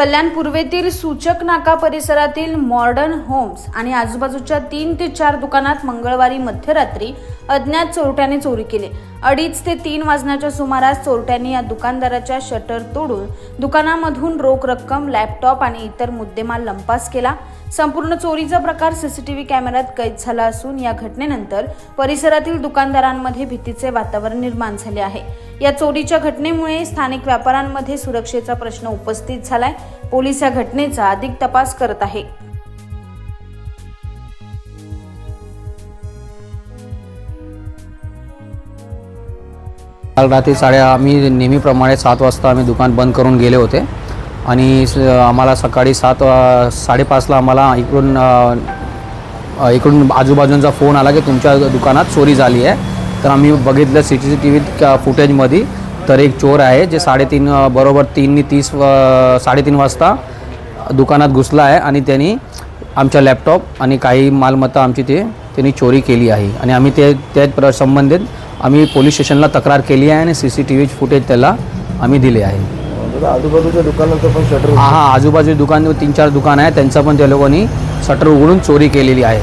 कल्याण पूर्वेतील सूचक नाका परिसरातील मॉडर्न होम्स आणि आजूबाजूच्या तीन ते चार दुकानात मंगळवारी मध्यरात्री अज्ञात चोरट्याने चोरी केली. अडीच ते तीन वाजण्याच्या सुमारास चोरट्यांनी या दुकानदाराच्या शटर तोडून दुकानामधून रोख रक्कम लॅपटॉप आणि इतर मुद्देमाल लंपास केला. संपूर्ण चोरीचा प्रकार सीसीटीव्ही कॅमेऱ्यात कैद झाला असून या घटनेनंतर परिसरातील दुकानदारांमध्ये भीतीचे वातावरण निर्माण झाले आहे. या चोरीच्या घटनेमुळे स्थानिक व्यापाऱ्यांमध्ये सुरक्षेचा प्रश्न उपस्थित झालाय. पोलीस या घटनेचा अधिक तपास करत आहे. काल रात्री साडे आम्ही नेहमीप्रमाणे सात वाजता आम्ही दुकान बंद करून गेले होते. आणि आम्हाला सकाळी सात वा- साडेपाचला आम्हाला इकडून इकडून आजूबाजूंचा फोन आला की तुमच्या दुकानात चोरी झाली आहे. तर आम्ही बघितलं सी सी टी व्ही फुटेजमध्ये तर एक चोर आहे जे साडेतीन बरोबर तीननी तीस साडेतीन वाजता दुकानात घुसला आहे आणि त्यांनी आमच्या लॅपटॉप आणि काही मालमत्ता आमची ते त्यांनी चोरी केली आहे. आणि आम्ही ते त्या प्र संबंधित आम्ही पोलीस स्टेशनला तक्रार केली आहे आणि C C T V footage त्याला आम्ही दिले आहे. आजूबाजूच्या दुकानाचं पण शटर हा हा आजूबाजू दुकान तीन चार दुकान आहे त्यांचं पण त्या लोकांनी शटर उघडून चोरी केलेली आहे.